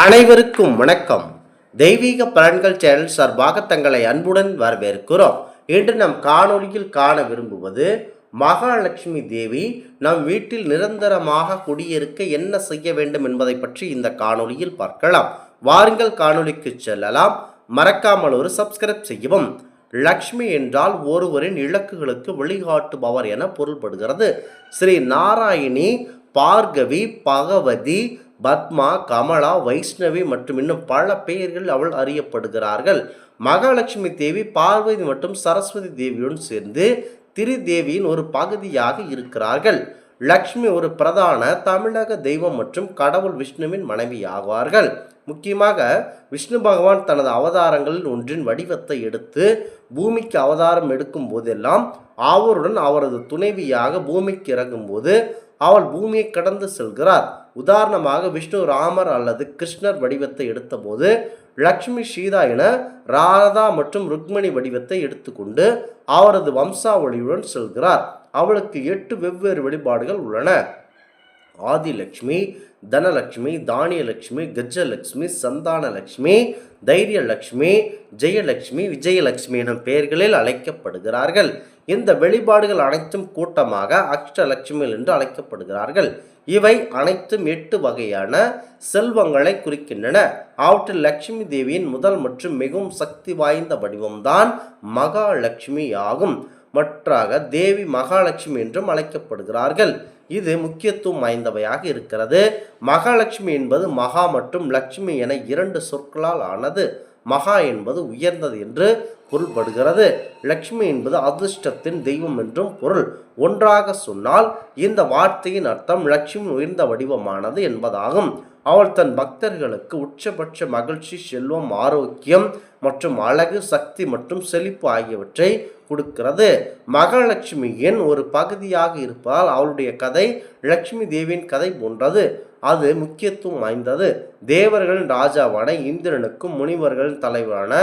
அனைவருக்கும் வணக்கம். தெய்வீக பலன்கள் சேனல் சார்பாக தங்களை அன்புடன் வரவேற்கிறோம். இன்று நம் காணொலியில் காண விரும்புவது மகாலட்சுமி தேவி நம் வீட்டில் நிரந்தரமாக குடியிருக்க என்ன செய்ய வேண்டும் என்பதை பற்றி இந்த காணொலியில் பார்க்கலாம். வாருங்கள் காணொலிக்கு செல்லலாம். மறக்காமல் ஒரு சப்ஸ்கிரைப் செய்யவும். லக்ஷ்மி என்றால் ஒருவரின் இலக்குகளுக்கு வழிகாட்டுபவர் என பொருள்படுகிறது. ஸ்ரீ நாராயணி பார்கவி பகவதி பத்மா கமலா வைஷ்ணவி மற்றும் இன்னும் பல பெயர்கள் அவள் அறியப்படுகிறார்கள். மகாலட்சுமி தேவி பார்வதி மற்றும் சரஸ்வதி தேவியுடன் சேர்ந்து திரிதேவியின் ஒரு பகுதியாக இருக்கிறார்கள். லக்ஷ்மி ஒரு பிரதான தமிழக தெய்வம் மற்றும் கடவுள் விஷ்ணுவின் மனைவி ஆவார்கள். முக்கியமாக விஷ்ணு பகவான் தனது அவதாரங்களில் ஒன்றின் வடிவத்தை எடுத்து பூமிக்கு அவதாரம் எடுக்கும் போதெல்லாம் அவருடன் அவரது துணைவியாக பூமிக்கு இறங்கும்போது அவள் பூமியை கடந்து செல்கிறார். உதாரணமாக விஷ்ணு ராமர் அல்லது கிருஷ்ணர் வடிவத்தை எடுத்தபோது லக்ஷ்மி சீதா என ராதா மற்றும் ருக்மணி வடிவத்தை எடுத்துக்கொண்டு அவரது வம்சாவளியுடன் செல்கிறார். அவளுக்கு எட்டு வெவ்வேறு வழிபாடுகள் உள்ளன. ஆதிலக்ஷ்மி தனலக்ஷ்மி தானியலக்ஷ்மி கஜலக்ஷ்மி சந்தானலக்ஷ்மி தைரியலக்ஷ்மி ஜெயலக்ஷ்மி விஜயலக்ஷ்மி எனும் பெயர்களில் அழைக்கப்படுகிறார்கள். இந்த வெளிப்பாடுகள் அனைத்தும் கூட்டமாக அஷ்டலட்சுமிகள் என்று அழைக்கப்படுகிறார்கள். இவை அனைத்தும் எட்டு வகையான செல்வங்களை குறிக்கின்றன. அவற்றில் லட்சுமி தேவியின் முதல் மற்றும் மிகவும் சக்தி வாய்ந்த வடிவம்தான் மகாலட்சுமி ஆகும். மற்றாக தேவி மகாலட்சுமி என்றும் அழைக்கப்படுகிறார்கள். இது முக்கியத்துவம் வாய்ந்தவையாக இருக்கிறது. மகாலட்சுமி என்பது மகா மற்றும் லட்சுமி என இரண்டு சொற்களால் ஆனது. மகா என்பது உயர்ந்தது என்று பொருள்படுகிறது. லக்ஷ்மி என்பது அதிர்ஷ்டத்தின் தெய்வம் என்றும் பொருள். ஒன்றாக சொன்னால் இந்த வார்த்தையின் அர்த்தம் லட்சுமி உயர்ந்த வடிவமானது என்பதாகும். அவள் தன் பக்தர்களுக்கு உச்சபட்ச மகிழ்ச்சி செல்வம் ஆரோக்கியம் மற்றும் அழகு சக்தி மற்றும் செழிப்பு ஆகியவற்றை கொடுக்கிறது. மகாலட்சுமியின் ஒரு பகுதியாக இருப்பதால் அவளுடைய கதை லட்சுமி தேவியின் கதை போன்றது. அது முக்கியத்துவம் வாய்ந்தது. தேவர்களின் ராஜாவான இந்திரனுக்கும் முனிவர்களின் தலைவரான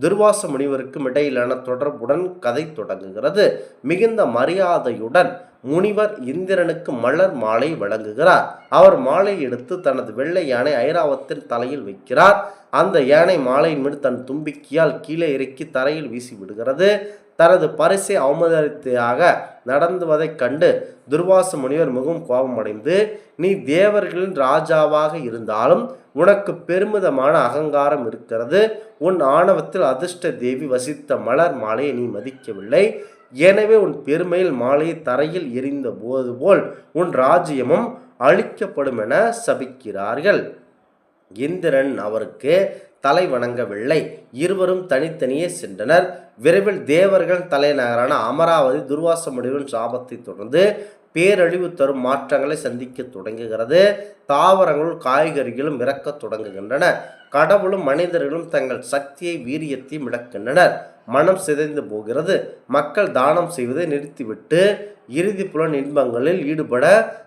துர்வாச முனிவருக்கும் இடையிலான தொடர்புடன் கதை தொடங்குகிறது. மிகுந்த மரியாதையுடன் முனிவர் இந்திரனுக்கு மலர் மாலை வழங்குகிறார். அவர் மாலை எடுத்து தனது வெள்ளை யானை ஐராவத்தின் தலையில் வைக்கிறார். அந்த யானை மாலையின் மீது தன் தும்பிக்கியால் கீழே இறக்கி தரையில் வீசி விடுகிறது. தனது பரிசை அவமதித்தாக நடந்துவதைக் கண்டு துர்வாச முனிவர் மிகவும் கோபமடைந்து நீ தேவர்களின் ராஜாவாக இருந்தாலும் உனக்கு பெருமிதமான அகங்காரம் இருக்கிறது. உன் ஆணவத்தில் அதிர்ஷ்ட தேவி வசித்த மலர் மாலையை நீ மதிக்கவில்லை. எனவே உன் பெருமையில் மாலையை தரையில் எரிந்த போது போல் உன் ராஜ்யமும் அழிக்கப்படும் என சபிக்கிறார்கள். இந்திரன் அவருக்கு தலை வணங்கவில்லை. இருவரும் தனித்தனியே சென்றனர். விரைவில் தேவர்கள் தலைநகரான அமராவதி துர்வாச முடிவின் சாபத்தை தொடர்ந்து பேரழிவு தரும் மாற்றங்களை சந்திக்க தொடங்குகிறது. தாவரங்களும் காய்கறிகளும் இறக்க தொடங்குகின்றன. கடவுளும் மனிதர்களும் தங்கள் சக்தியை வீரியத்தையும் இழக்கின்றனர். மனம் சிதைந்து போகிறது. மக்கள் தானம் செய்வதை நிறுத்திவிட்டு இறுதி புலன் இன்பங்களில் ஈடுபட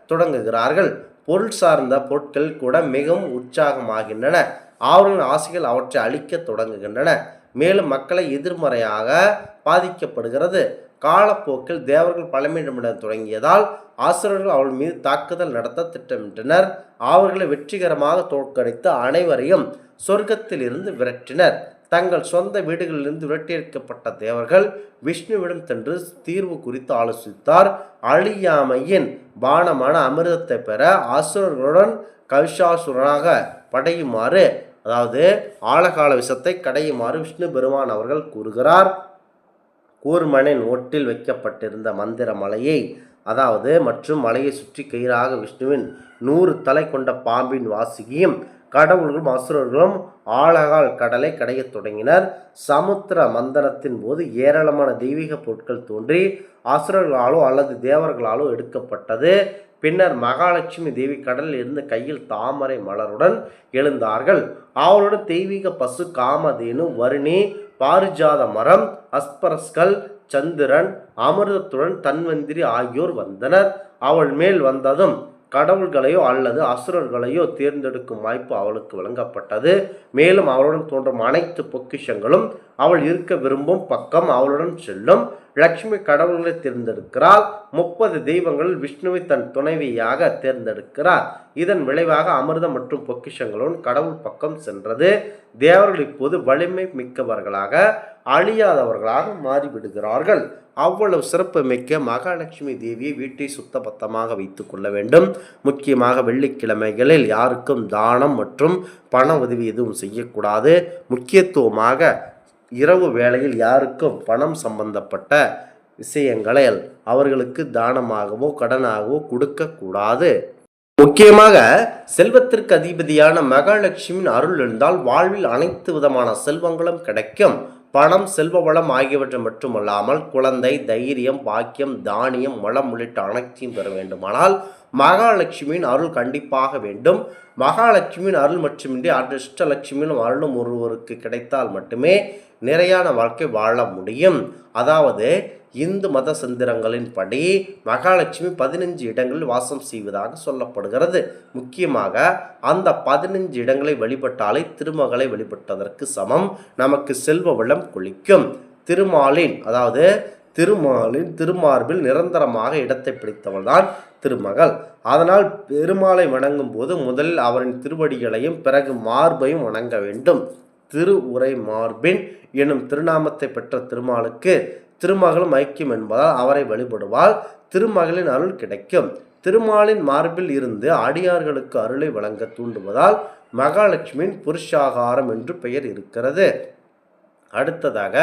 தொடங்குகிறார்கள். பொருள் சார்ந்த பொருட்கள் கூட மிகவும் உற்சாகமாகின்றன. அவர்களின் ஆசைகள் அவற்றை அழிக்க தொடங்குகின்றன. மேலும் மக்களை எதிர்மறையாக பாதிக்கப்படுகிறது. காலப்போக்கில் தேவர்கள் பழமையிடமிட தொடங்கியதால் ஆசிரியர்கள் அவள் மீது தாக்குதல் நடத்த திட்டமிட்டனர். அவர்களை வெற்றிகரமாக தோற்கடித்து அனைவரையும் சொர்க்கத்திலிருந்து விரட்டினர். தங்கள் சொந்த வீடுகளிலிருந்து விரட்டியடிக்கப்பட்ட தேவர்கள் விஷ்ணுவிடம் சென்று தீர்வு குறித்து ஆலோசித்தார். அழியாமையின் பானமான அமிர்தத்தை பெற அசுரர்களுடன் கவிஷாசுரனாக படையுமாறு அதாவது ஆழகால விஷத்தை கடையுமாறு விஷ்ணு பெருமான் அவர்கள் கூறுகிறார். கூர்மனின் ஒட்டில் வைக்கப்பட்டிருந்த மந்திர மலையை அதாவது மற்றும் மலையை சுற்றி கயிறாக விஷ்ணுவின் நூறு தலை கொண்ட பாம்பின் வாசிகியும் கடவுள்களும் அசுரர்களும் ஆழகால் கடலை கடையத் தொடங்கினர். சமுத்திர மந்தனத்தின் போது ஏராளமான தெய்வீக பொருட்கள் தோன்றி அசுரர்களாலோ அல்லது தேவர்களாலோ எடுக்கப்பட்டது. பின்னர் மகாலட்சுமி தேவி கடலில் இருந்து கையில் தாமரை மலருடன் எழுந்தார்கள். அவளுடன் தெய்வீக பசு காமதேனு வருணி பாரிஜாத மரம் அஸ்பரஸ்கள் சந்திரன் அமிர்தத்துடன் தன்வந்திரி ஆகியோர் வந்தனர். அவள் மேல் வந்ததும் கடவுள்களையோ அல்லது அசுரர்களையோ தேர்ந்தெடுக்கும் வாய்ப்பு அவளுக்கு வழங்கப்பட்டது. மேலும் அவளுடன் தோன்றும் அனைத்து பொக்கிஷங்களும் அவள் இருக்க விரும்பும் பக்கம் அவளுடன் செல்லும். லட்சுமி கடவுள்களை தேர்ந்தெடுக்கிறாள். முப்பது தெய்வங்களில் விஷ்ணுவை தன் துணைவியாக தேர்ந்தெடுக்கிறார். இதன் விளைவாக அமிர்தம் மற்றும் பொக்கிஷங்களுடன் கடவுள் பக்கம் சென்றது. தேவர்கள் இப்போது வலிமை மிக்கவர்களாக அழியாதவர்களாக மாறிவிடுகிறார்கள். அவ்வளவு சிறப்பு மிக்க மகாலட்சுமி தேவியை வீட்டை சுத்தபத்தமாக வைத்து கொள்ள வேண்டும். முக்கியமாக வெள்ளிக்கிழமைகளில் யாருக்கும் தானம் மற்றும் பண உதவி எதுவும் செய்யக்கூடாது. முக்கியத்துவமாக இரவு வேளையில் யாருக்கும் பணம் சம்பந்தப்பட்ட விஷயங்களை அவர்களுக்கு தானமாகவோ கடனாகவோ கொடுக்கக்கூடாது. முக்கியமாக செல்வத்திற்கு அதிபதியான மகாலட்சுமியின் அருள் இருந்தால் வாழ்வில் அனைத்து விதமான செல்வங்களும் கிடைக்கும். பணம் செல்வ வளம் ஆகியவற்றை மட்டுமல்லாமல் குழந்தை தைரியம் பாக்கியம் தானியம் வளம் உள்ளிட்ட அனைத்தையும் பெற வேண்டுமானால் மகாலட்சுமியின் அருள் கண்டிப்பாக வேண்டும். மகாலட்சுமியின் அருள் மட்டுமின்றி அதிர்ஷ்டலட்சுமியின் அருளும் ஒருவருக்கு கிடைத்தால் மட்டுமே நிறையான வாழ்க்கை வாழ முடியும். அதாவது இந்து மத சந்திரங்களின்படி மகாலட்சுமி பதினஞ்சு இடங்களில் வாசம் செய்வதாக சொல்லப்படுகிறது. முக்கியமாக அந்த பதினஞ்சு இடங்களை வழிபட்டாலே திருமகளை வழிபட்டதற்கு சமம். நமக்கு செல்வ வளம் குளிக்கும். திருமாலின் அதாவது திருமாலின் திருமார்பில் நிரந்தரமாக இடத்தை பிடித்தவள்தான் திருமகள். அதனால் பெருமாளை வணங்கும் போது முதலில் அவரின் திருவடிகளையும் பிறகு மார்பையும் வணங்க வேண்டும். திரு உரை மார்பின் எனும் திருநாமத்தை பெற்ற திருமாலுக்கு திருமகளும் ஐக்கியம் என்பதால் அவரை வழிபடுவால் திருமகளின் அருள் கிடைக்கும். திருமாலின் மார்பில் இருந்து அடியார்களுக்கு அருளை வழங்க தூண்டுவதால் மகாலட்சுமியின் புருஷாகாரம் என்று பெயர் இருக்கிறது. அடுத்ததாக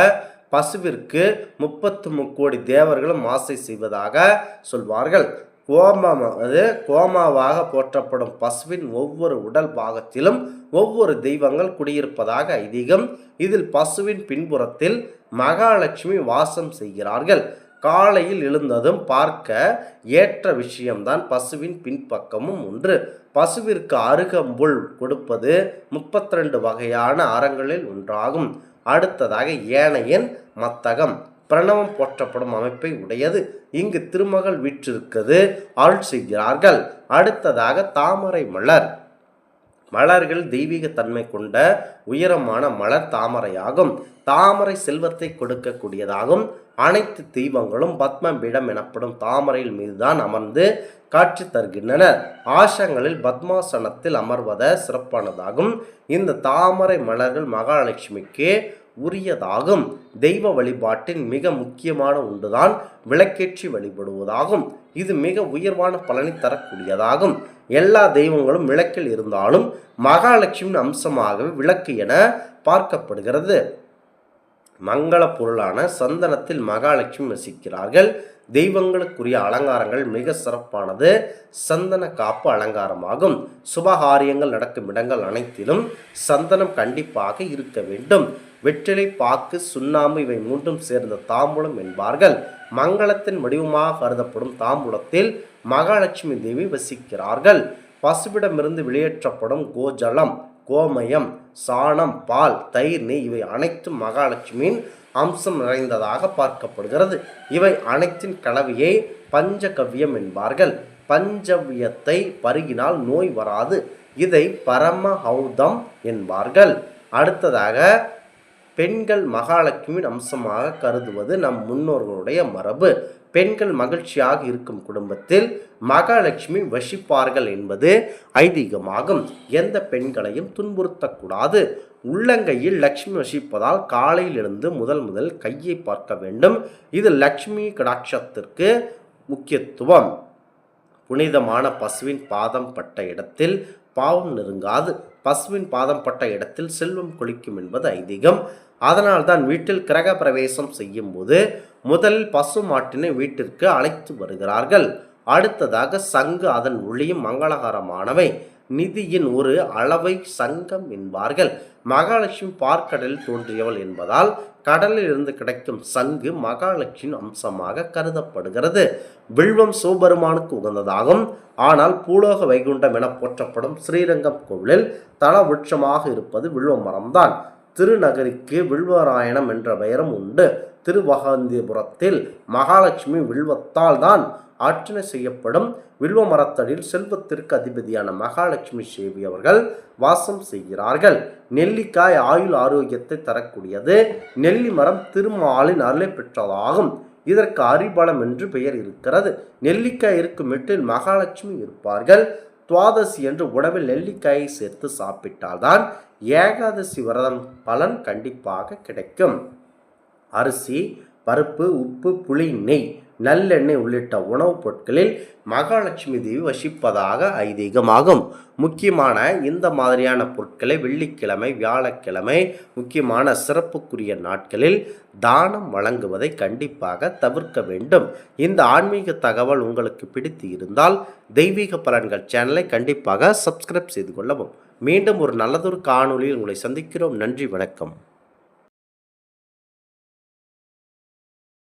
பசுவிற்கு முப்பத்து முக்கோடி தேவர்களும் ஆசை செய்வதாக சொல்வார்கள். கோமம் அது கோமாவாக போற்றப்படும் பசுவின் ஒவ்வொரு உடல் பாகத்திலும் ஒவ்வொரு தெய்வங்கள் குடியிருப்பதாக ஐதீகம். இதில் பசுவின் பின்புறத்தில் மகாலட்சுமி வாசம் செய்கிறார்கள். காலையில் எழுந்ததும் பார்க்க ஏற்ற விஷயம்தான் பசுவின் பின்பக்கமும் ஒன்று. பசுவிற்கு அருகம்புல் கொடுப்பது முப்பத்தி ரெண்டு வகையான அறங்களில் ஒன்றாகும். அடுத்ததாக ஏனையின் மத்தகம். பிரணவம் போற்றப்படும் அமைப்பை உடையது. இங்கு திருமகள் வீற்றிருக்கிறது. அருள் செய்கிறார்கள். அடுத்ததாக தாமரை மலர். மலர்கள் தெய்வீக தன்மை கொண்ட உயரமான மலர் தாமரையாகும். தாமரை செல்வத்தை கொடுக்கக்கூடியதாகும். அனைத்து தெய்வங்களும் பத்மபீடம் எனப்படும் தாமரையில் மீதுதான் அமர்ந்து காட்சி தருகின்றனர். ஆசங்களில் பத்மாசனத்தில் அமர்வத சிறப்பானதாகும். இந்த தாமரை மலர்கள் மகாலட்சுமிக்கு உரியதாகும். தெய்வ வழிபாட்டின் மிக முக்கியமான ஒன்றுதான் விளக்கேற்றி வழிபடுவதாகும். இது மிக உயர்வான பலனை தரக்கூடியதாகும். எல்லா தெய்வங்களும் விளக்கில் இருந்தாலும் மகாலட்சுமியின் அம்சமாகவே விளக்கு என பார்க்கப்படுகிறது. மங்கள பொருளான சந்தனத்தில் மகாலட்சுமி வசிக்கிறார்கள். தெய்வங்களுக்குரிய அலங்காரங்கள் மிக சிறப்பானது. சந்தன காப்பு அலங்காரமாகும். சுபகாரியங்கள் நடக்கும் இடங்கள் அனைத்திலும் சந்தனம் கண்டிப்பாக இருக்க வேண்டும். வெற்றிலை பாக்கு சுண்ணாம்பு இவை மூன்றும் சேர்ந்த தாம்பூலம் என்பார்கள். மங்களத்தின் வடிவமாக கருதப்படும் தாம்பூலத்தில் மகாலட்சுமி தேவி வசிக்கிறார்கள். பசுவிடமிருந்து வெளியேற்றப்படும் கோஜலம் கோமயம் சாணம் பால் தயிர் நெய் இவை அனைத்தும் மகாலட்சுமியின் அம்சம் நிறைந்ததாக பார்க்கப்படுகிறது. இவை அனைத்தின் கலவையை பஞ்சகவ்யம் என்பார்கள். பஞ்சவியத்தை பருகினால் நோய் வராது. இதை பரமஹௌதம் என்பார்கள். அடுத்ததாக பெண்கள் மகாலட்சுமியின் அம்சமாக கருதுவது நம் முன்னோர்களுடைய மரபு. பெண்கள் மகிழ்ச்சியாக இருக்கும் குடும்பத்தில் மகாலட்சுமி வசிப்பார்கள் என்பது ஐதீகமாகும். எந்த பெண்களையும் துன்புறுத்தக்கூடாது. உள்ளங்கையில் லக்ஷ்மி வசிப்பதால் காலையிலிருந்து முதல் முதல் கையை பார்க்க வேண்டும். இது லக்ஷ்மி கடாட்சத்திற்கு முக்கியத்துவம். புனிதமான பசுவின் பாதம் பட்ட இடத்தில் பாவம் நெருங்காது. பசுவின் பாதம் பட்ட இடத்தில் செல்வம் கொளிக்கும் என்பது ஐதீகம். அதனால்தான் வீட்டில் கிரக பிரவேசம் செய்யும் போது முதலில் பசு மாட்டினை வீட்டிற்கு அழைத்து வருகிறார்கள். அடுத்ததாக சங்கு அதன் ஒளியும் மங்களகரமானவை. நிதியின் ஒரு அளவை சங்கம் என்பார்கள். மகாலட்சுமி பார்க்கடலில் தோன்றியவள் என்பதால் கடலில் இருந்து கிடைக்கும் சங்கு மகாலட்சுமியின் அம்சமாக கருதப்படுகிறது. வில்வம் சிவபெருமானுக்கு உகந்ததாகும். ஆனால் பூலோக வைகுண்டம் என போற்றப்படும் ஸ்ரீரங்கம் கோவிலில் தல விருட்சமாக இருப்பது வில்வ மரம்தான். திருநகரிக்கு வில்வராயணம் என்ற பெயரும் உண்டு. திருவகாந்திபுரத்தில் மகாலட்சுமி வில்வத்தால் தான் அர்ச்சனை செய்யப்படும். வில்வ மரத்தடியில் செல்வத்திற்கு அதிபதியான மகாலட்சுமி சேவி அவர்கள் வாசம் செய்கிறார்கள். நெல்லிக்காய் ஆயுள் ஆரோக்கியத்தை தரக்கூடியது. நெல்லி மரம் திருமாலின் அருளை பெற்றதாகும். இதற்கு அரிபலம் என்று பெயர் இருக்கிறது. நெல்லிக்காய் இருக்கும் வீட்டில் மகாலட்சுமி இருப்பார்கள். துவாதசி என்று உணவில் நெல்லிக்காயை சேர்த்து சாப்பிட்டால்தான் ஏகாதசி விரதம் பலன் கண்டிப்பாக கிடைக்கும். அரிசி பருப்பு உப்பு புளி நெய் நல்லெண்ணெய் உள்ளிட்ட உணவுப் பொருட்களில் மகாலட்சுமி தேவி வசிப்பதாக ஐதீகமாகும். முக்கியமான இந்த மாதிரியான பொருட்களை வெள்ளிக்கிழமை வியாழக்கிழமை முக்கியமான சிறப்புக்குரிய நாட்களில் தானம் வழங்குவதை கண்டிப்பாக தவிர்க்க வேண்டும். இந்த ஆன்மீக தகவல் உங்களுக்கு பிடித்து இருந்தால் தெய்வீக பலன்கள் சேனலை கண்டிப்பாக சப்ஸ்கிரைப் செய்து கொள்ளவும். மீண்டும் ஒரு நல்லதொரு காணொளியில் உங்களை சந்திக்கிறோம். நன்றி வணக்கம்.